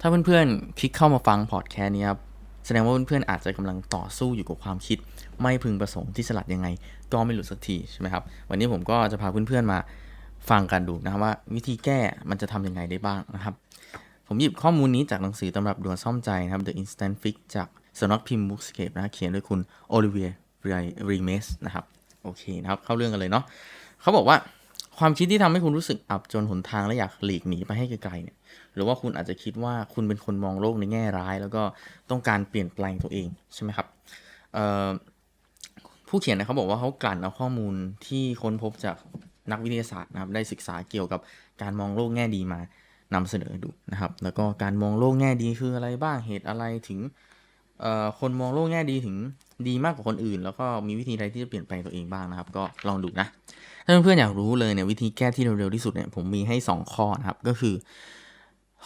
ถ้าเพื่อนๆคลิกเข้ามาฟังพอดแคสต์นี้ครับแสดงว่าเพื่อนๆอาจจะกำลังต่อสู้อยู่กับความคิด ไม่พึงประสงค์ที่สลัดยังไง ก็ไม่หลุดสักทีใช่ไหมครับ วันนี้ผมก็จะพาเพื่อนๆมาฟังกันดูนะครับว่าวิธีแก้มันจะทำยังไงได้บ้างนะครับ ผมหยิบข้อมูลนี้จากหนังสือตำรับด่วนซ่อมใจนะครับ The Instant Fix จากสำนักพิมพ์ Bookscape นะเขียนโดยคุณโอลิเวียรีเมสนะครับโอเคนะครับเข้าเรื่องกันเลยเนาะเขาบอกว่าความคิดที่ทำให้คุณรู้สึกอับจนหนทางและอยากหลีกหนีไปให้ไกลๆเนี่ย หรือว่าคุณอาจจะคิดว่าคุณเป็นคนมองโลกในแง่ร้าย แล้วก็ต้องการเปลี่ยนแปลงตัวเองใช่ไหมครับผู้เขียนนะเขาบอกว่าเขากลั่นเอาข้อมูลที่ค้นพบจากนักวิทยาศาสตร์นะครับได้ศึกษาเกี่ยวกับการมองโลกแง่ดีมานำเสนอดูนะครับ แล้วก็การมองโลกแง่ดีคืออะไรบ้างเหตุอะไรถึงคนมองโลกแง่ดีถึงดีมากกว่าคนอื่น แล้วก็มีวิธีใดที่จะเปลี่ยนแปลงตัวเองบ้างนะครับ ก็ลองดูนะถ้าเพื่อนๆอยากรู้เลยเนี่ยวิธีแก้ที่เร็วๆที่สุดเนี่ยผมมีให้ 2 ข้อนะครับก็คือ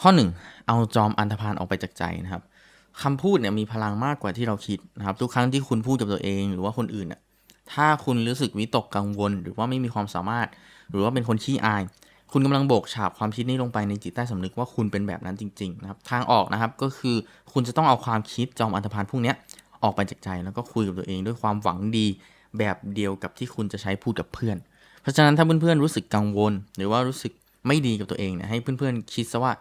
ข้อ 1 เอาจอมอันธพาลออกไปจากใจนะครับคำพูดเนี่ยมีพลังมากกว่าที่เราคิดนะครับทุกครั้งที่คุณพูดกับตัวเองหรือว่าคนอื่นน่ยถ้าคุณรู้สึกวิตกกังวล หรือว่าไม่มีความสามารถ หรือว่าเป็นคนขี้อาย คุณกำลังโบกฉาบความคิดนี้ลงไปในจิตใต้สำนึกว่าคุณเป็นแบบนั้นจริงๆนะครับทางออกนะครับก็คือคุณจะต้องเอาความคิดจอมอันธพาลพวกนี้ออกไปจากใจแล้วก็คุยกับตัวเองด้วยความหวังดีแบบเดียวกับที่คุณจะใช้พูดกับเพื่อน เพราะฉะนั้นถ้าเพื่อนๆรู้สึกกังวล หรือว่ารู้สึกไม่ดีกับตัวเองเนี่ยให้เพื่อนๆคิดซะว่า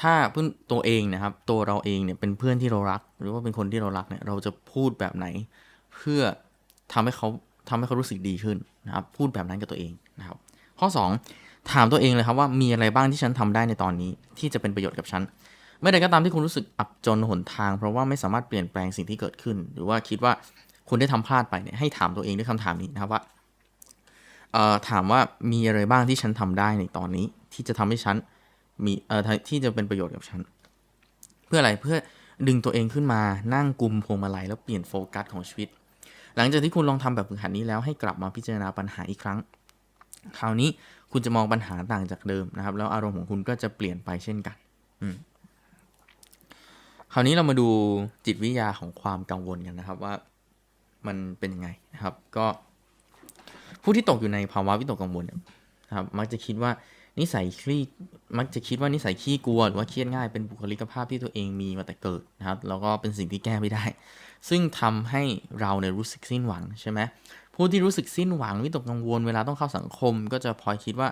ถ้าเพื่อนตัวเองนะครับ ตัวเราเองเนี่ยเป็นเพื่อนที่เรารัก หรือว่าเป็นคนที่เรารักเนี่ยเราจะพูดแบบไหน เพื่อทำให้เขาทำให้เขารู้สึกดีขึ้นนะครับ พูดแบบนั้นกับตัวเองนะครับ ข้อ 2 ถามตัวเองเลยครับว่ามีอะไรบ้างที่ฉันทำได้ในตอนนี้ ที่จะเป็นประโยชน์กับฉันเมื่อใดก็ตามที่คุณรู้สึกอับจนหนทาง เพราะว่าไม่สามารถเปลี่ยนแปลงสิ่งที่เกิดขึ้น หรือว่าคิดว่าคุณได้ทำพลาดไปเนี่ยให้ถามตัวเองด้วยคำถามนี้นะครับว่าเอ่อถามว่ามีอะไรบ้างที่ฉันทำได้ในตอนนี้ ที่จะทำให้ฉัน มีเอ่อที่จะเป็นประโยชน์กับฉัน เพื่ออะไรเพื่อดึงตัวเองขึ้นมานั่งกุมพวงมาลัยแล้วเปลี่ยนโฟกัสของชีวิต หลังจากที่คุณลองทำแบบฝึกหัดนี้แล้วให้กลับมาพิจารณาปัญหาอีกครั้ง คราวนี้คุณจะมองปัญหาต่างจากเดิมนะครับ แล้วอารมณ์ของคุณก็จะเปลี่ยนไปเช่นกันคราวนี้เรามาดูจิตวิทยาของความกังวลกันนะครับว่ามันเป็นยังไงนะครับ ก็ ผู้ที่ตกอยู่ในภาวะวิตกกังวลนะครับ มักจะคิดว่า นิสัยขี้มักจะคิดว่านิสัยขี้กลัวหรือว่าเครียดง่ายเป็นบุคลิกภาพที่ตัวเองมีมาแต่เกิดนะครับแล้วก็เป็นสิ่งที่แก้ไม่ได้ ซึ่งทำให้เราเนี่ยรู้สึกสิ้นหวังใช่ไหมผู้ที่รู้สึกสิ้นหวังวิตกกังวลเวลาต้องเข้าสังคม ก็จะพลอยคิดว่า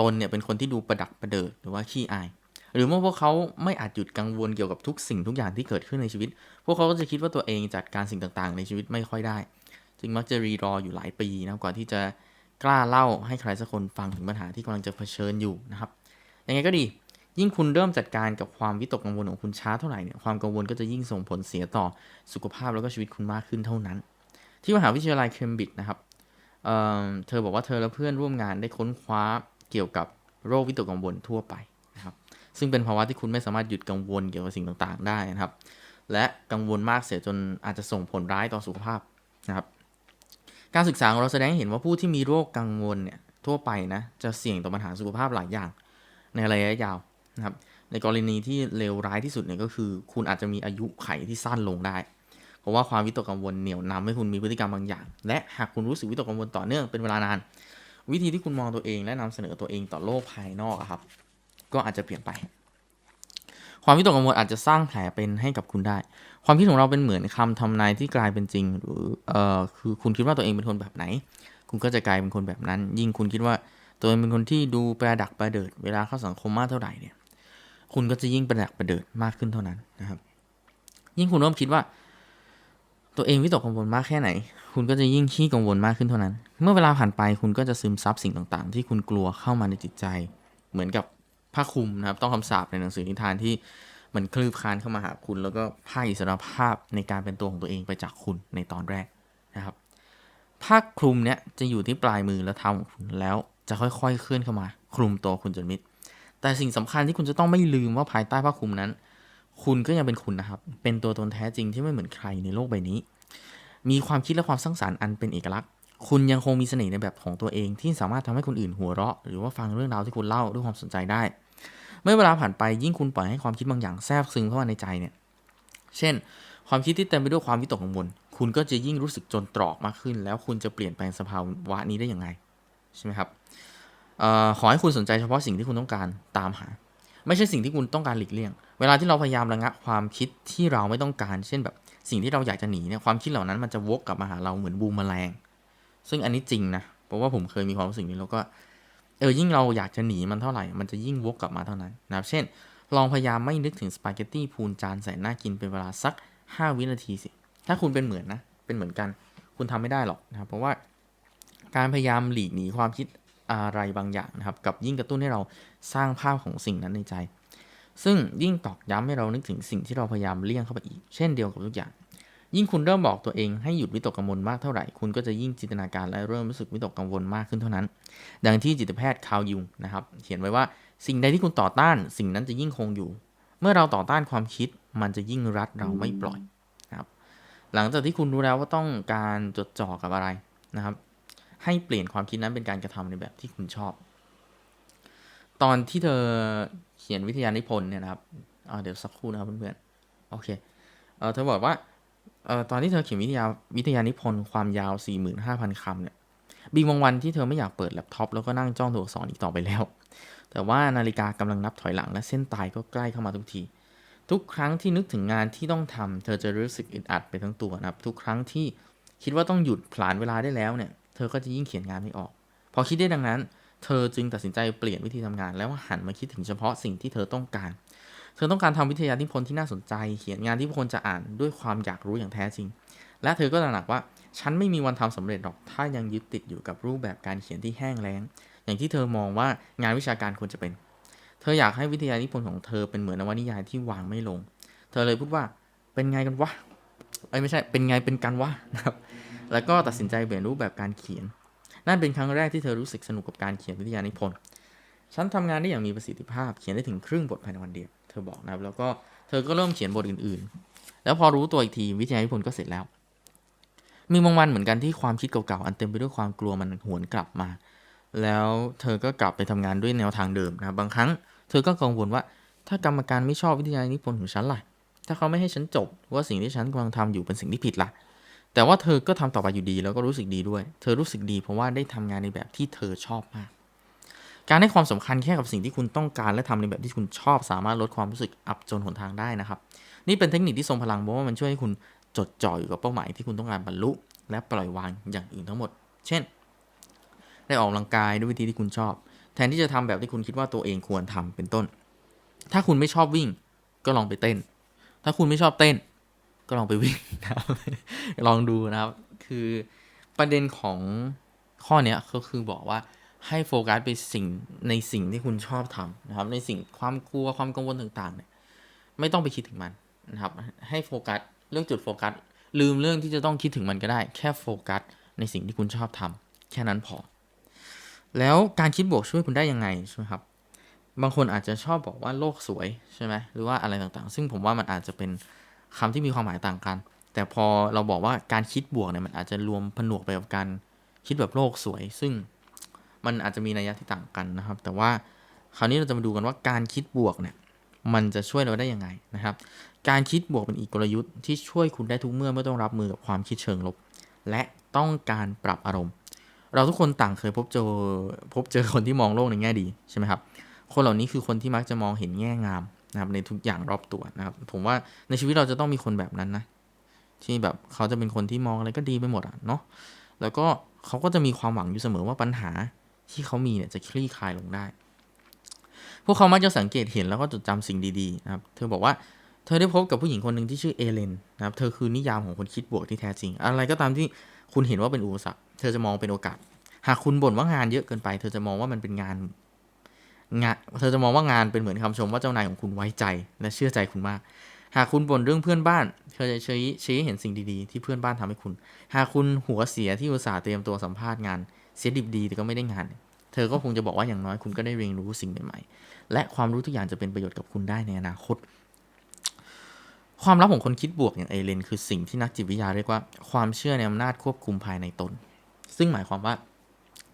ตนเนี่ยเป็นคนที่ดูประดักประเดิดหรือว่าขี้อาย หรือเมื่อพวกเขาไม่อาจหยุดกังวลเกี่ยวกับทุกสิ่งทุกอย่างที่เกิดขึ้นในชีวิต พวกเขาก็จะคิดว่าตัวเองจัดการสิ่งต่างๆ ในชีวิตไม่ค่อยได้ จึงมักจะรีรออยู่หลายปีนะกว่าที่จะ กล้าเล่าให้ใครสักคนฟังถึงปัญหาที่กำลังจะเผชิญอยู่นะครับยังไงก็ดี ยิ่งคุณเริ่มจัดการกับความวิตกกังวลของคุณช้าเท่าไหร่เนี่ยความกังวลก็จะยิ่งส่งผลเสียต่อสุขภาพแล้วก็ชีวิตคุณมากขึ้นเท่านั้น ที่มหาวิทยาลัยเคมบริดจ์นะครับเเธอบอกว่าเธอและเพื่อนร่วมงานได้ค้นคว้าเกี่ยวกับโรควิตกกังวลทั่วไปนะครับ ซึ่งเป็นภาวะที่คุณไม่สามารถหยุดกังวลเกี่ยวกับสิ่งต่างๆ ได้นะครับ และกังวลมากเสียจนอาจจะส่งผลร้ายต่อสุขภาพนะครับ การศึกษาของเราแสดงให้เห็นว่าผู้ที่มีโรคกังวลเนี่ยทั่วไปนะจะเสี่ยงต่อปัญหาสุขภาพหลายอย่างในระยะยาวนะครับในกรณีที่เลวร้ายที่สุดเนี่ยก็คือ คุณอาจจะมีอายุไขที่สั้นลงได้ เพราะว่าความวิตกกังวลเหนี่ยวนำให้คุณมีพฤติกรรมบางอย่าง และหากคุณรู้สึกวิตกกังวลต่อเนื่องเป็นเวลานาน วิธีที่คุณมองตัวเองและนำเสนอตัวเองต่อโลกภายนอกครับ ก็อาจจะเปลี่ยนไป ความวิตกกังวลอาจจะสร้างแผลเป็นให้กับคุณได้ ความคิดของเราเป็นเหมือนคำทำนายที่กลายเป็นจริง หรือเอ่อคือคุณคิดว่าตัวเองเป็นคนแบบไหน คุณก็จะกลายเป็นคนแบบนั้น ยิ่งคุณคิดว่าตัวเองเป็นคนที่ดูประดักประเดิด เวลาเข้าสังคมมากเท่าไหร่เนี่ย คุณก็จะยิ่งประดักประเดิดมากขึ้นเท่านั้นนะครับ ยิ่งคุณเริ่มคิดว่า ตัวเองวิตกกังวลมากแค่ไหน คุณก็จะยิ่งขี้กังวลมากขึ้นเท่านั้น เมื่อเวลาผ่านไปคุณก็จะซึมซับสิ่งต่างๆ ที่คุณกลัวเข้ามาในจิตใจ เหมือนกับ ผ้าคลุมนะครับ ต้องคำสาปในหนังสือนิทานที่มันคลืบคลานเข้ามาหาคุณ แล้วก็ผ้าอิสรภาพในการเป็นตัวของตัวเองไปจากคุณในตอนแรกนะครับผ้าคลุมเนี้ยจะอยู่ที่ปลายมือและเท้าของคุณแล้วจะค่อยๆเคลื่อนเข้ามา คลุมตัวคุณจนมิดแต่สิ่งสำคัญที่คุณจะต้องไม่ลืมว่าภายใต้ผ้าคลุมนั้น คุณก็ยังเป็นคุณนะครับ เป็นตัวตนแท้จริงที่ไม่เหมือนใครในโลกใบนี้ มีความคิดและความสร้างสารรค์อันเป็นเอกลักษณ์ คุณยังคงมีเสน่ห์ในแบบของตัวเองที่สามารถทำให้คนอื่นหัวเราะ หรือว่าฟังเรื่องราวที่คุณเล่าด้วยความสนใจได้ เมื่อเวลาผ่านไปยิ่งคุณปล่อยให้ความคิดบางอย่างแทรกซึมเข้ามาในใจเนี่ย เช่น ความคิดที่เต็มไปด้วยความวิตกกังวล คุณก็จะยิ่งรู้สึกจนตรอกมากขึ้น แล้วคุณจะเปลี่ยนแปลงสภาวะนี้ได้อยังไงใช่ไหมครับออขอให้คุณสนใจเฉพาะสิ่งที่คุณต้องการตามหา ไม่ใช่สิ่งที่คุณต้องการหลีกเลี่ยง เวลาที่เราพยายามระงับความคิดที่เราไม่ต้องการ เช่นแบบสิ่งที่เราอยากจะหนีเนี่ยความคิดเหล่านั้นมันจะวกกลับมาหาเราเหมือนบูมแมลง ซึ่งอันนี้จริงนะเพราะว่าผมเคยมีความรู้สึกนี้แล้วก็ เออยิ่งเราอยากจะหนีมันเท่าไหร่ มันจะยิ่งวกกลับมาเท่านั้นนะครับ เช่น ลองพยายามไม่นึกถึงสปาเกตตี้พูนจานแสนน่ากินเป็นเวลาสัก 5 วินาทีสิ ถ้าคุณเป็นเหมือนนะ เป็นเหมือนกัน คุณทำไม่ได้หรอกนะครับ เพราะว่าการพยายามหลีกหนีความคิดอะไรบางอย่างนะครับ กับยิ่งกระตุ้นให้เราสร้างภาพของสิ่งนั้นในใจ ซึ่งยิ่งตอกย้ำให้เรานึกถึงสิ่งที่เราพยายามเลี่ยงเข้าไปอีก เช่นเดียวกับทุกอย่าง ยิ่งคุณเริ่มบอกตัวเองให้หยุดวิตกกังวลมากเท่าไหร่ คุณก็จะยิ่งจินตนาการและเริ่มรู้สึกวิตกกังวลมากขึ้นเท่านั้น ดังที่จิตแพทย์คาวยุงนะครับเขียนไว้ว่าสิ่งใดที่คุณต่อต้าน สิ่งนั้นจะยิ่งคงอยู่ เมื่อเราต่อต้านความคิด มันจะยิ่งรัดเราไม่ปล่อยนะครับ หลังจากที่คุณรู้แล้วว่าต้องการจดจ่อกับอะไรนะครับ ให้เปลี่ยนความคิดนั้นเป็นการกระทำในแบบที่คุณชอบ ตอนที่เธอเขียนวิทยานิพนธ์เนี่ยนะครับอ่าเดี๋ยวสักครู่นะครับเพื่อนๆโอเคเอเธอบอกว่า เออตอนที่เธอเขียนวิทยาวิทยานิพนธ์ความยาว 45,000 คำเนี่ยบีบางวันที่เธอไม่อยากเปิดแล็ปท็อปแล้วก็นั่งจ้องตัวอักษรอีกต่อไปแล้ว แต่ว่านาฬิกากำลังนับถอยหลังและเส้นตายก็ใกล้เข้ามาทุกที ทุกครั้งที่นึกถึงงานที่ต้องทำเธอจะรู้สึกอึดอัดไปทั้งตัวนะครับ ทุกครั้งที่คิดว่าต้องหยุดผลานเวลาได้แล้วเนี่ย เธอก็จะยิ่งเขียนงานไม่ออก พอคิดได้ดังนั้น เธอจึงตัดสินใจเปลี่ยนวิธีทำงานแล้วหันมาคิดถึงเฉพาะสิ่งที่เธอต้องการ เธอต้องการทำวิทยานิพนธ์ที่น่าสนใจ เขียนงานที่ผู้คนจะอ่านด้วยความอยากรู้อย่างแท้จริง และเธอก็ตระหนักว่าฉันไม่มีวันทำสำเร็จหรอก ถ้ายังยึดติดอยู่กับรูปแบบการเขียนที่แห้งแล้ง อย่างที่เธอมองว่างานวิชาการควรจะเป็น เธออยากให้วิทยานิพนธ์ของเธอเป็นเหมือนนวนิยายที่วางไม่ลง เธอเลยพูดว่าเป็นไงกันวะเอ้ไม่ใช่เป็นไงเป็นกันวะนะครับ แล้วก็ตัดสินใจเปลี่ยนรูปแบบการเขียน นั่นเป็นครั้งแรกที่เธอรู้สึกสนุกกับการเขียนวิทยานิพนธ์ ฉันทำงานได้อย่างมีประสิทธิภาพ เขียนได้ถึงครึ่งบทภายในวันเดียว เธอบอกนะครับ แล้วก็เธอก็เริ่มเขียนบทอื่นๆ แล้วพอรู้ตัวอีกทีวิทยานิพนธ์ก็เสร็จแล้ว มีบางวันเหมือนกันที่ความคิดเก่าๆอันเต็มไปด้วยความกลัวมันหวนกลับมา แล้วเธอก็กลับไปทำงานด้วยแนวทางเดิมนะครับบางครั้งเธอก็กังวลว่า ถ้ากรรมการไม่ชอบวิทยานิพนธ์ของฉันล่ะถ้าเขาไม่ให้ฉันจบว่าสิ่งที่ฉันกำลังทำอยู่เป็นสิ่งที่ผิดล่ะแต่ว่าเธอก็ทำต่อไปอยู่ดีแล้วก็รู้สึกดีด้วย เธอรู้สึกดีเพราะว่าได้ทำงานในแบบที่เธอชอบมาก การให้ความสำคัญแค่กับสิ่งที่คุณต้องการและทำในแบบที่คุณชอบ สามารถลดความรู้สึกอับจนหนทางได้นะครับ นี่เป็นเทคนิคที่ทรงพลังเพราะว่ามันช่วยให้คุณจดจ่ออยู่กับเป้าหมายที่คุณต้องการบรรลุ และปล่อยวางอย่างอื่นทั้งหมด เช่น ได้ออกกำลังกายด้วยวิธีที่คุณชอบ แทนที่จะทำแบบที่คุณคิดว่าตัวเองควรทำเป็นต้น ถ้าคุณไม่ชอบวิ่ง ก็ลองไปเต้น ถ้าคุณไม่ชอบเต้น ก็ลองไปวิ่งนะครับลองดูนะครับ คือประเด็นของข้อเนี้ยก็คือบอกว่า ให้โฟกัสไปสิ่งในสิ่งที่คุณชอบทำนะครับ ในสิ่งความกลัวความกังวลต่างๆเนี่ยไม่ต้องไปคิดถึงมันนะครับ ให้โฟกัสเรื่องจุดโฟกัสลืมเรื่องที่จะต้องคิดถึงมันก็ได้ แค่โฟกัสในสิ่งที่คุณชอบทำแค่นั้นพอ แล้วการคิดบวกช่วยคุณได้ยังไงใช่ไหมครับ บางคนอาจจะชอบบอกว่าโลกสวยใช่ไหมหรือว่าอะไรต่างๆ ซึ่งผมว่ามันอาจจะเป็นคำที่มีความหมายต่างกัน แต่พอเราบอกว่าการคิดบวกเนี่ยมันอาจจะรวมผนวกไปกับการคิดแบบโลกสวย ซึ่ง มันอาจจะมีนัยยะที่ต่างกันนะครับ แต่ว่าคราวนี้เราจะมาดูกันว่าการคิดบวกเนี่ยมันจะช่วยเราได้ยังไงนะครับ การคิดบวกเป็นอีกกลยุทธ์ที่ช่วยคุณได้ทุกเมื่อเมื่อต้องรับมือกับความคิดเชิงลบ และต้องการปรับอารมณ์ เราทุกคนต่างเคยพบเจอพบเจอคนที่มองโลกในแง่ดีใช่ไหมครับ คนเหล่านี้คือคนที่มักจะมองเห็นแง่งามนะครับในทุกอย่างรอบตัวนะครับ ผมว่าในชีวิตเราจะต้องมีคนแบบนั้นนะที่แบบเขาจะเป็นคนที่มองอะไรก็ดีไปหมดอะเนาะแล้วก็เขาก็จะมีความหวังอยู่เสมอว่าปัญหา ที่เขามีเนี่ยจะคลี่คลายลงได้ พวกเขามักจะสังเกตเห็นแล้วก็จดจำสิ่งดีๆนะครับ เธอบอกว่าเธอได้พบกับผู้หญิงคนหนึ่งที่ชื่อเอเลนนะครับ เธอคือนิยามของคนคิดบวกที่แท้จริง อะไรก็ตามที่คุณเห็นว่าเป็นอุปสรรค เธอจะมองเป็นโอกาส หากคุณบ่นว่างานเยอะเกินไป เธอจะมองว่ามันเป็นงานงาน เธอจะมองว่างานเป็นเหมือนคำชมว่าเจ้านายของคุณไว้ใจและเชื่อใจคุณมาก หากคุณบ่นเรื่องเพื่อนบ้าน เธอจะชี้ชี้เห็นสิ่งดีๆ ที่เพื่อนบ้านทำให้คุณ หากคุณหัวเสียที่อุตส่าห์เตรียมตัวสัมภาษณ์งาน เสียดิบดีแต่ก็ไม่ได้งาน เธอก็คงจะบอกว่าอย่างน้อยคุณก็ได้เรียนรู้สิ่งใหม่ๆ และความรู้ทุกอย่างจะเป็นประโยชน์กับคุณได้ในอนาคต ความลับของคนคิดบวกอย่างเอเลนคือสิ่งที่นักจิตวิทยาเรียกว่าความเชื่อในอำนาจควบคุมภายในตน ซึ่งหมายความว่า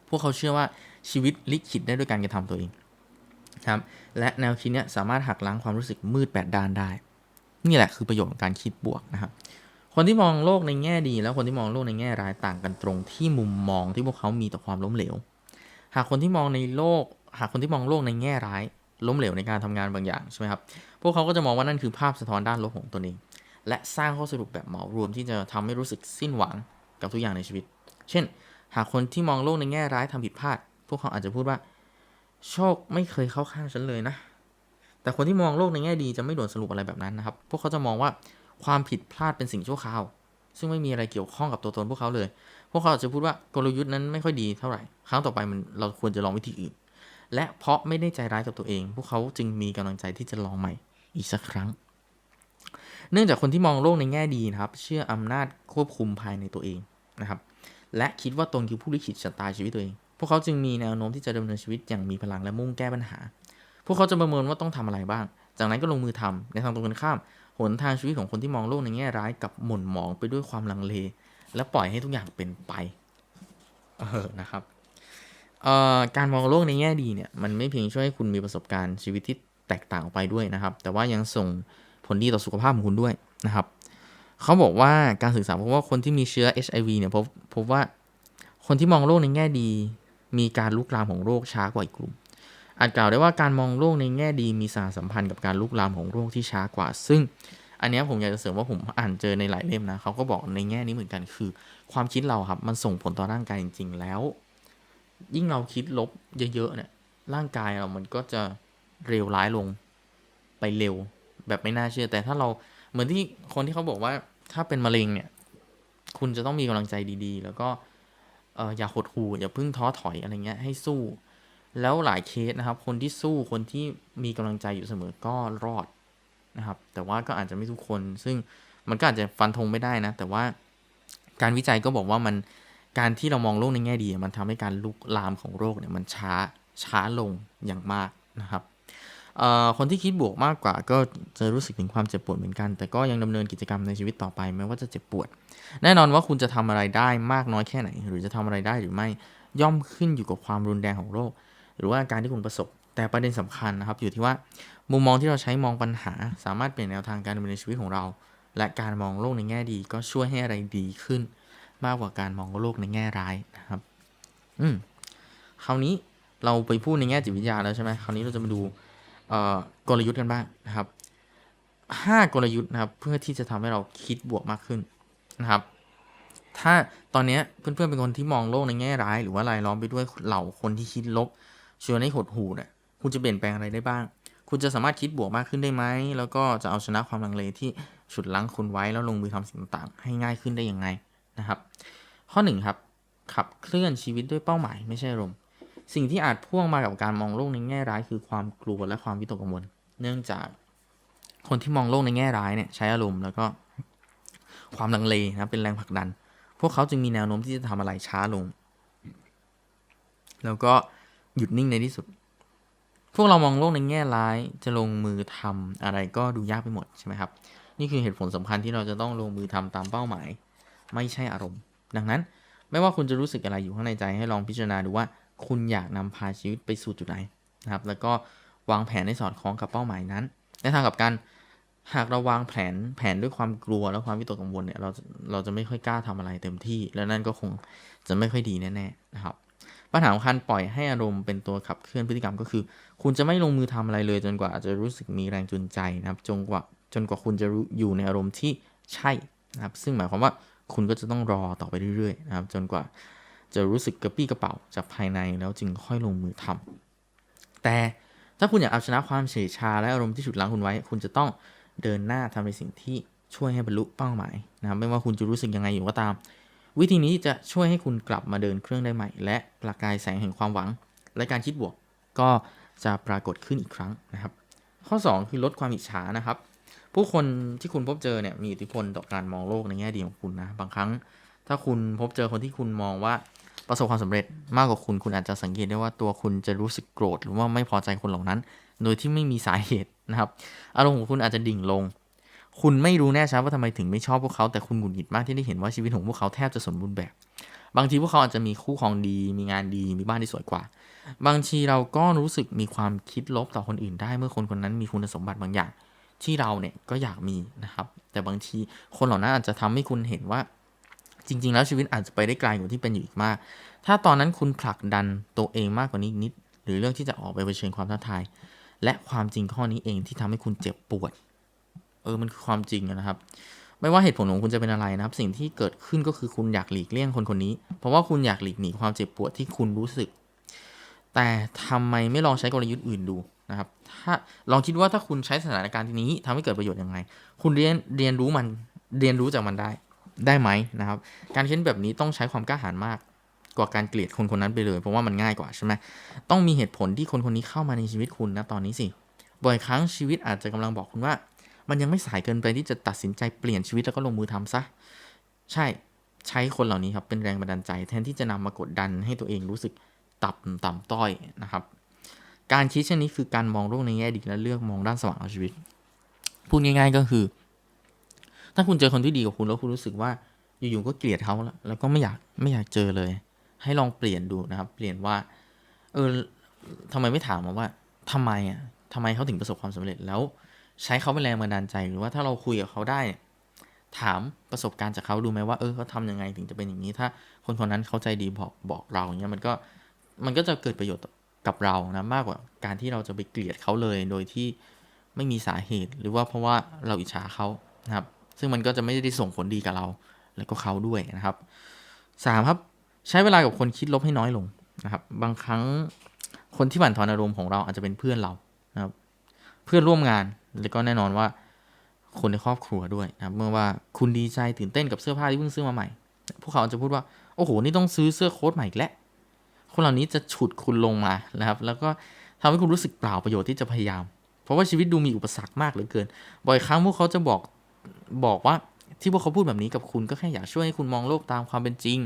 พวกเขาเชื่อว่าชีวิตลิขิตได้ด้วยการกระทำตัวเองครับและแนวคิดนี้สามารถหักล้างความรู้สึกมืดแปดด้านได้ นี่แหละคือประโยชน์ของการคิดบวกนะครับ คนที่มองโลกในแง่ดี แล้วคนที่มองโลกในแง่ร้ายต่างกันตรงที่มุมมองที่พวกเขามีต่อความล้มเหลว หากคนที่มองในโลก หากคนที่มองโลกในแง่ร้าย ล้มเหลวในการทำงานบางอย่างใช่ไหมครับ พวกเขาก็จะมองว่านั่นคือภาพสะท้อนด้านลบของตนเอง และสร้างข้อสรุปแบบเหมารวมที่จะทำให้รู้สึกสิ้นหวังกับทุกอย่างในชีวิต เช่น หากคนที่มองโลกในแง่ร้ายทำผิดพลาด พวกเขาอาจจะพูดว่า โชคไม่เคยเข้าข้างฉันเลยนะ แต่คนที่มองโลกในแง่ดีจะไม่ด่วนสรุปอะไรแบบนั้นนะครับ พวกเขาจะมองว่า ความผิดพลาดเป็นสิ่งชั่วคราว ซึ่งไม่มีอะไรเกี่ยวข้องกับตัวตนพวกเขาเลย พวกเขาอาจจะพูดว่ากลยุทธ์นั้นไม่ค่อยดีเท่าไหร่ ครั้งต่อไปมันเราควรจะลองวิธีอื่น และเพราะไม่ได้ใจร้ายกับตัวเอง พวกเขาจึงมีกำลังใจที่จะลองใหม่อีกสักครั้ง เนื่องจากคนที่มองโลกในแง่ดีนะครับ เชื่ออำนาจควบคุมภายในตัวเองนะครับ และคิดว่าตนคือผู้ลิขิตชะตาชีวิตตัวเอง พวกเขาจึงมีแนวโน้มที่จะดำเนินชีวิตอย่างมีพลังและมุ่งแก้ปัญหา พวกเขาจะประเมินว่าต้องทำอะไรบ้าง จากนั้นก็ลงมือทำในทางตรงกันข้าม หนทางชีวิตของคนที่มองโลกในแง่ร้ายกับหม่นหมองไปด้วยความลังเล และปล่อยให้ทุกอย่างเป็นไป เออนะครับออการมองโลกในแง่ดีเนี่ยมันไม่เพียงช่วยให้คุณมีประสบการณ์ชีวิตที่แตกต่างออกไปด้วยนะครับ แต่ว่ายังส่งผลดีต่อสุขภาพของคุณด้วยนะครับเขาบอกว่าการศึกษาพบว่าคนที่มีเชื้อ HIV เนี่ยพบพบว่าคนที่มองโลกในแง่ดี มีการลุกลามของโรคช้ากว่าอีกกลุ่ม กล่าวได้ว่าการมองโลกในแง่ดีมีสารสัมพันธ์กับการลุกลามของโรคที่ช้ากว่า ซึ่งอันนี้ผมอยากจะเสริมว่าผมอ่านเจอในหลายเล่มนะเขาก็บอกในแง่นี้เหมือนกันคือ ความคิดเราครับมันส่งผลต่อร่างกายจริง ๆ แล้ว ยิ่งเราคิดลบเยอะๆเนี่ยร่างกายเรามันก็จะเร็วร้ายลงไปเร็ว แบบไม่น่าเชื่อแต่ถ้าเราเหมือนที่คนที่เขาบอกว่าถ้าเป็นมะเร็งเนี่ย คุณจะต้องมีกำลังใจดีๆ แล้วก็เอออย่าหดหู่อย่าเพิ่งท้อถอยอะไรเงี้ยให้สู้ แล้วหลายเคสนะครับ คนที่สู้คนที่มีกำลังใจอยู่เสมอก็รอดนะครับ แต่ว่าก็อาจจะไม่ทุกคน ซึ่งมันก็อาจจะฟันธงไม่ได้นะ แต่ว่าการวิจัยก็บอกว่ามันการที่เรามองโลกในแง่ดี มันทำให้การลุกลามของโรคเนี่ยมันช้าช้าลงอย่างมากนะครับคนที่คิดบวกมากกว่าก็จะรู้สึกถึงความเจ็บปวดเหมือนกัน แต่ก็ยังดำเนินกิจกรรมในชีวิตต่อไปแม้ว่าจะเจ็บปวด แน่นอนว่าคุณจะทำอะไรได้มากน้อยแค่ไหน หรือจะทำอะไรได้หรือไม่ย่อมขึ้นอยู่กับความรุนแรงของโรค หรือว่าการที่คุณประสบ แต่ประเด็นสำคัญนะครับ อยู่ที่ว่ามุมมองที่เราใช้มองปัญหา สามารถเปลี่ยนแนวทางการดำเนินชีวิตของเรา และการมองโลกในแง่ดีก็ช่วยให้อะไรดีขึ้น มากกว่าการมองโลกในแง่ร้ายนะครับ อืมคราวนี้เราไปพูดในแง่จิตวิทยาแล้วใช่ไหมคราวนี้เราจะมาดูเอ่อกลยุทธ์กันบ้างนะครับห้ากลยุทธ์นะครับเพื่อที่จะทำให้เราคิดบวกมากขึ้นนะครับ ถ้าตอนนี้เพื่อนๆเป็นคนที่มองโลกในแง่ร้าย หรือว่ารายล้อมไปด้วยเหล่าคนที่คิดลบ ชวนให้หดหูเนี่ยคุณจะเปลี่ยนแปลงอะไรได้บ้าง คุณจะสามารถคิดบวกมากขึ้นได้ไหม แล้วก็จะเอาชนะความลังเลที่ฉุดลั้งคุณไว้แล้วลงมือทำสิ่งต่างๆ ให้ง่ายขึ้นได้ยังไงนะครับ ข้อหนึ่งครับขับเคลื่อนชีวิตด้วยเป้าหมายไม่ใช่อารมณ์สิ่งที่อาจพ่วงมากับการมองโลกในแง่ร้ายคือความกลัวและความวิตกกังวล เนื่องจากคนที่มองโลกในแง่ร้ายเนี่ยใช้อารมณ์แล้วก็ความลังเลนะเป็นแรงผลักดัน พวกเขาจึงมีแนวโน้มที่จะทำอะไรช้าลง แล้วก็ หยุดนิ่งในที่สุด พวกเรามองโลกในแง่ร้ายจะลงมือทำอะไรก็ดูยากไปหมดใช่ไหมครับ นี่คือเหตุผลสำคัญที่เราจะต้องลงมือทำตามเป้าหมาย ไม่ใช่อารมณ์ ดังนั้น ไม่ว่าคุณจะรู้สึกอะไรอยู่ข้างในใจให้ลองพิจารณาดูว่าคุณอยากนำพาชีวิตไปสู่จุดไหนนะครับ แล้วก็วางแผนให้สอดคล้องกับเป้าหมายนั้นในทางกลับกันหากเราวางแผนแผนด้วยความกลัวและความวิตกกังวลเนี่ยเราเราจะไม่ค่อยกล้าทำอะไรเต็มที่ แล้วนั่นก็คงจะไม่ค่อยดีแน่ๆนะครับ ปัญหาสำคัญปล่อยให้อารมณ์เป็นตัวขับเคลื่อนพฤติกรรมก็คือ คุณจะไม่ลงมือทำอะไรเลยจนกว่าจะรู้สึกมีแรงจูงใจนะครับจนกว่าจนกว่าคุณจะอยู่ในอารมณ์ที่ใช่นะครับ ซึ่งหมายความว่าคุณก็จะต้องรอต่อไปเรื่อยๆนะครับ จนกว่าจะรู้สึกกระปี้กระเป๋าจากภายในแล้วจึงค่อยลงมือทำแต่ถ้าคุณอยากเอาชนะความเฉยชาและอารมณ์ที่ฉุดรั้งคุณไว้ คุณจะต้องเดินหน้าทำในสิ่งที่ช่วยให้บรรลุเป้าหมายนะครับ ไม่ว่าคุณจะรู้สึกยังไงอยู่ก็ตาม วิธีนี้จะช่วยให้คุณกลับมาเดินเครื่องได้ใหม่ และประกายแสงแห่งความหวัง และการคิดบวกก็จะปรากฏขึ้นอีกครั้งนะครับ ข้อ 2 คือลดความอิจฉานะครับ ผู้คนที่คุณพบเจอเนี่ยมีอิทธิพลต่อการมองโลกในแง่ดีของคุณนะบางครั้ง ถ้าคุณพบเจอคนที่คุณมองว่าประสบความสำเร็จมากกว่าคุณคุณอาจจะสังเกตได้ว่าตัวคุณจะรู้สึกโกรธหรือว่าไม่พอใจคนเหล่านั้น โดยที่ไม่มีสาเหตุนะครับ อารมณ์ของคุณอาจจะดิ่งลง คุณไม่รู้แน่ชัดว่าทำไมถึงไม่ชอบพวกเขาแต่คุณหงุดหงิดมากที่ได้เห็นว่าชีวิตของพวกเขาแทบจะสมบูรณ์แบบ บางทีพวกเขาอาจจะมีคู่ครองดี มีงานดีมีบ้านที่สวยกว่า บางทีเราก็รู้สึกมีความคิดลบต่อคนอื่นได้เมื่อคนคนนั้นมีคุณสมบัติบางอย่าง ที่เราเนี่ยก็อยากมีนะครับ แต่บางทีคนเหล่านั้นอาจจะทำให้คุณเห็นว่า จริง ๆ แล้วชีวิตอาจจะไปได้ไกลกว่าที่เป็นอยู่อีกมาก ถ้าตอนนั้นคุณผลักดันตัวเองมากกว่านี้นิด หรือเรื่องที่จะออกไปเผชิญความท้าทาย และความจริงข้อนี้เองที่ทำให้คุณเจ็บปวด ออมันคือความจริงนะครับ ไม่ว่าเหตุผลของคุณจะเป็นอะไรนะครับ สิ่งที่เกิดขึ้นก็คือคุณอยากหลีกเลี่ยงคนคนนี้ เพราะว่าคุณอยากหลีกหนีความเจ็บปวดที่คุณรู้สึก แต่ทำไมไม่ลองใช้กลยุทธ์อื่นดูนะครับ ถ้าลองคิดว่าถ้าคุณใช้สถานการณ์ที่นี้ทำให้เกิดประโยชน์ยังไง คุณเรียนเรียนรู้มันเรียนรู้จากมันได้ได้ไหมนะครับ การคิดแบบนี้ต้องใช้ความกล้าหาญมากกว่าการเกลียดคนคนนั้นไปเลย เพราะว่ามันง่ายกว่าใช่ไหมต้องมีเหตุผลที่คนคนนี้เข้ามาในชีวิตคุณนะตอนนี้สิบ่อยครั้งชีวิตอาจจะกำลังบอกคุณว่า มันยังไม่สายเกินไปที่จะตัดสินใจเปลี่ยนชีวิตแล้วก็ลงมือทำซะ ใช่ใช้คนเหล่านี้ครับเป็นแรงบันดาลใจ แทนที่จะนำมากดดันให้ตัวเองรู้สึกต่ำต่ำต้อยนะครับ การคิดเช่นนี้คือการมองโลกในแง่ดีและเลือกมองด้านสว่างของชีวิต พูดง่าย ๆก็คือ ถ้าคุณเจอคนที่ดีกว่าคุณแล้วคุณรู้สึกว่าอยู่ๆก็เกลียดเขาแล้วแล้วก็ไม่อยากไม่อยากเจอเลย ให้ลองเปลี่ยนดูนะครับ เปลี่ยนว่า เออทำไมไม่ถามมาว่าทำไมอะทำไมเขาถึงประสบความสำเร็จแล้ว ใช้เขาเป็นแรงบันดาลใจหรือว่าถ้าเราคุยกับเขาได้ ถามประสบการณ์จากเขาดูไหมว่าเออเขาทำยังไงถึงจะเป็นอย่างนี้ ถ้าคนคนนั้นเข้าใจดีบอกบอกเราอย่างเงี้ยมันก็มันก็จะเกิดประโยชน์กับเรานะมากกว่าการที่เราจะไปเกลียดเขาเลย โดยที่ไม่มีสาเหตุหรือว่าเพราะว่าเราอิจฉาเขานะครับ ซึ่งมันก็จะไม่ได้ส่งผลดีกับเรา แล้วก็เขาด้วยนะครับสามครับใช้เวลากับคนคิดลบให้น้อยลงนะครับ บางครั้งคนที่บั่นทอนอารมณ์ของเราอาจจะเป็นเพื่อนเรานะครับ เพื่อนร่วมงาน แล้วก็แน่นอนว่าคนในครอบครัวด้วยนะครับเมื่อว่าคุณดีใจตื่นเต้นกับเสื้อผ้าที่เพิ่งซื้อมาใหม่ พวกเขาจะพูดว่า โอ้โห นี่ต้องซื้อเสื้อโค้ทใหม่อีกแล้ว คนเหล่านี้จะฉุดคุณลงมานะครับ แล้วก็ทำให้คุณรู้สึกเปล่าประโยชน์ที่จะพยายาม เพราะว่าชีวิตดูมีอุปสรรคมากเหลือเกิน บ่อยครั้งพวกเขาจะบอกบอกว่าที่พวกเขาพูดแบบนี้กับคุณก็แค่อยากช่วยให้คุณมองโลกตามความเป็นจริง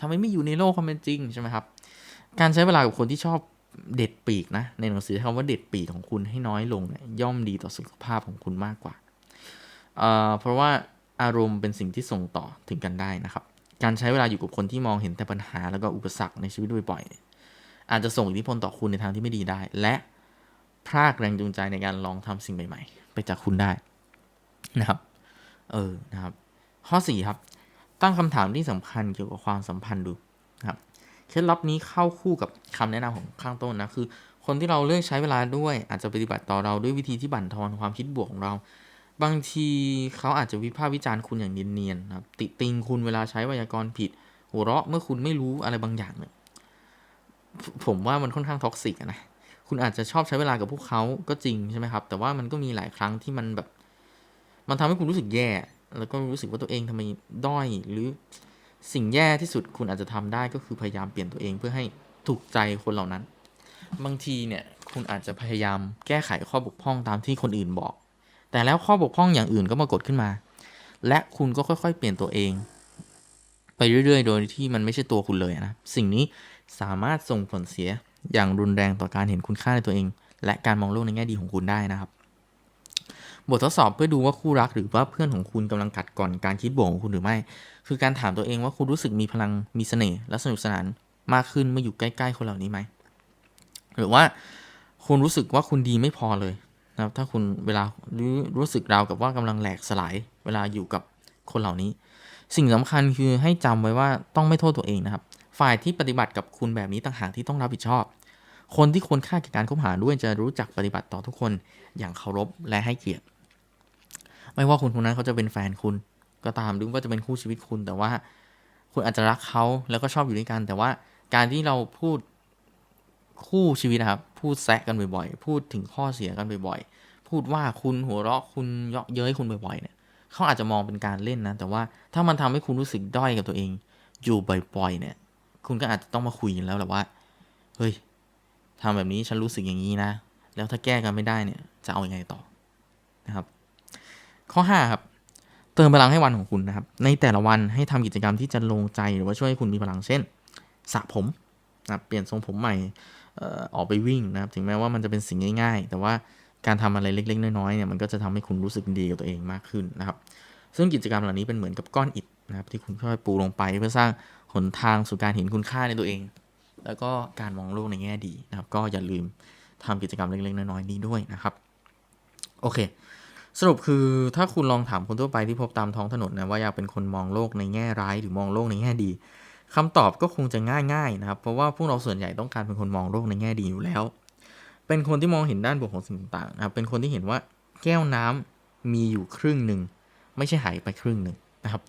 ทำไมไม่อยู่ในโลกความเป็นจริงใช่ไหมครับ การใช้เวลากับคนที่ชอบ เด็ดปีกนะ ในหนังสือใช้คำว่าเด็ดปีกของคุณให้น้อยลงเนี่ยย่อมดีต่อสุขภาพของคุณมากกว่าเอ่อเพราะว่าอารมณ์เป็นสิ่งที่ส่งต่อถึงกันได้นะครับ การใช้เวลาอยู่กับคนที่มองเห็นแต่ปัญหาแล้วก็อุปสรรคในชีวิตบ่อยๆอาจจะส่งอิทธิพลต่อคุณในทางที่ไม่ดีได้ และพรากแรงจูงใจในการลองทำสิ่งใหม่ๆ ไปจากคุณได้นะครับ เออนะครับ ข้อ4ครับ ตั้งคำถามที่สำคัญเกี่ยวกับความสัมพันธ์ดูนะครับ เคล็ดลับนี้เข้าคู่กับคำแนะนำของข้างต้นนะคือ คนที่เราเลือกใช้เวลาด้วย อาจจะปฏิบัติต่อเราด้วยวิธีที่บั่นทอนความคิดบวกของเรา บางทีเขาอาจจะวิพากษ์วิจารณ์คุณอย่างเนียนๆนะครับติติงคุณเวลาใช้ไวยากรณ์ผิด หัวเราะเมื่อคุณไม่รู้อะไรบางอย่างเนี่ยผมว่ามันค่อนข้างท็อกซิกนะคุณอาจจะชอบใช้เวลากับพวกเขาก็จริงใช่ไหมครับ แต่ว่ามันก็มีหลายครั้งที่มันแบบ มันทำให้คุณรู้สึกแย่ แล้วก็รู้สึกว่าตัวเองทำไมด้อยหรือ สิ่งแย่ที่สุดคุณอาจจะทำได้ก็คือพยายามเปลี่ยนตัวเองเพื่อให้ถูกใจคนเหล่านั้น บางทีเนี่ยคุณอาจจะพยายามแก้ไขข้อบกพร่องตามที่คนอื่นบอก แต่แล้วข้อบกพร่องอย่างอื่นก็มากดขึ้นมา และคุณก็ค่อยๆ เปลี่ยนตัวเอง ไปเรื่อยๆ โดยที่มันไม่ใช่ตัวคุณเลยนะสิ่งนี้สามารถส่งผลเสียอย่างรุนแรงต่อการเห็นคุณค่าในตัวเอง และการมองโลกในแง่ดีของคุณได้นะครับ บททดสอบเพื่อดูว่าคู่รักหรือว่าเพื่อนของคุณกำลังกัดก่อนการคิดบวกของคุณหรือไม่ คือการถามตัวเองว่าคุณรู้สึกมีพลังมีเสน่ห์และสนุกสนานมากขึ้นเมื่ออยู่ใกล้ๆคนเหล่านี้ไหม หรือว่าคุณรู้สึกว่าคุณดีไม่พอเลยนะครับถ้าคุณเวลาหรือรู้สึกราวกับว่ากำลังแหลกสลายเวลาอยู่กับคนเหล่านี้ สิ่งสำคัญคือให้จำไว้ว่าต้องไม่โทษตัวเองนะครับ ฝ่ายที่ปฏิบัติกับคุณแบบนี้ต่างหากที่ต้องรับผิดชอบ คนที่ควรค่าแก่การคบหาด้วยจะรู้จักปฏิบัติต่อทุกคนอย่างเคารพและให้เกียรติ ไม่ว่าคนคนนั้นเขาจะเป็นแฟนคุณ ก็ตามหรือว่าจะเป็นคู่ชีวิตคุณ แต่ว่า คุณอาจจะรักเขาแล้วก็ชอบอยู่ด้วยกัน แต่ว่าการที่เราพูดคู่ชีวิตนะครับ พูดแซะกันบ่อยๆ พูดถึงข้อเสียกันบ่อยๆ พูดว่าคุณหัวเราะคุณเยาะเย้ยคุณบ่อยๆเนี่ยเขาอาจจะมองเป็นการเล่นนะ แต่ว่าถ้ามันทำให้คุณรู้สึกด้อยกับตัวเอง อยู่บ่อยๆ เนี่ย คุณก็อาจจะต้องมาคุยกันแล้วแหละว่าเฮ้ยทำแบบนี้ฉันรู้สึกอย่างนี้นะ แล้วถ้าแก้กันไม่ได้เนี่ย จะเอาอยัางไงต่อนะครับ ข้อ 5 ครับ เติมพลังให้วันของคุณนะครับ ในแต่ละวันให้ทำกิจกรรมที่จะลงใจหรือว่าช่วยให้คุณมีพลังเช่นสระผมนะเปลี่ยนทรงผมใหม่ออกไปวิ่งนะครับ ถึงแม้ว่ามันจะเป็นสิ่งง่าย ๆ แต่ว่าการทำอะไรเล็กๆ น้อยๆเนี่ยมันก็จะทำให้คุณรู้สึกดีกับตัวเองมากขึ้นนะครับ ซึ่งกิจกรรมเหล่านี้เป็นเหมือนกับก้อนอิฐนะครับ ที่คุณค่อยปูลงไปเพื่อสร้างหนทางสู่การเห็นคุณค่าในตัวเอง แล้วก็การมองโลกในแง่ดีนะครับ ก็อย่าลืมทำกิจกรรมเล็กๆ น้อยๆนี้ด้วยนะครับ โอเค สรุปคือถ้าคุณลองถามคนทั่วไปที่พบตามท้องถนนนะว่าอยากเป็นคนมองโลกในแง่ร้ายหรือมองโลกในแง่ดีคำตอบก็คงจะง่ายๆนะครับ เพราะว่าพวกเราส่วนใหญ่ต้องการเป็นคนมองโลกในแง่ดีอยู่แล้ว เป็นคนที่มองเห็นด้านบวกของสิ่งต่างๆนะครับเป็นคนที่เห็นว่าแก้วน้ำมีอยู่ครึ่งหนึ่งไม่ใช่หายไปครึ่งหนึ่งนะครับ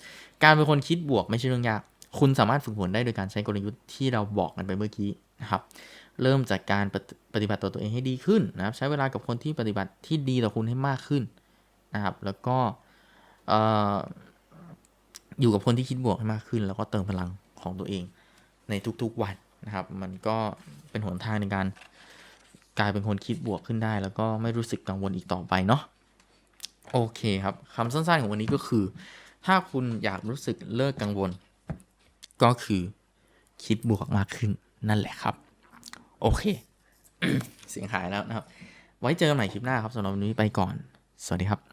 การเป็นคนคิดบวกไม่ใช่เรื่องยากคุณสามารถฝึกฝนได้โดยการใช้กลยุทธ์ที่เราบอกกันไปเมื่อกี้นะครับเริ่มจากการปฏิปฏิบัติต่อตัวเองให้ดีขึ้นนะครับใช้เวลากับคนที่ปฏิบัติที่ดีต่อคุณให้มากขึ้น นะครับ แล้วก็อออยู่กับคนที่คิดบวกให้มากขึ้น แล้วก็เติมพลังของตัวเองในทุกๆวันนะครับ มันก็เป็นหนทางในการกลายเป็นคนคิดบวกขึ้นได้ แล้วก็ไม่รู้สึกกังวลอีกต่อไปเนาะโอเคครับคำสั้นๆของวันนี้ก็คือ ถ้าคุณอยากรู้สึกเลิกกังวล ก็คือคิดบวกมากขึ้นนั่นแหละครับ โอเค เสียงหายแล้วนะครับ ไว้เจอกันใหม่คลิปหน้าครับสำหรับวันนี้ไปก่อน สวัสดีครับ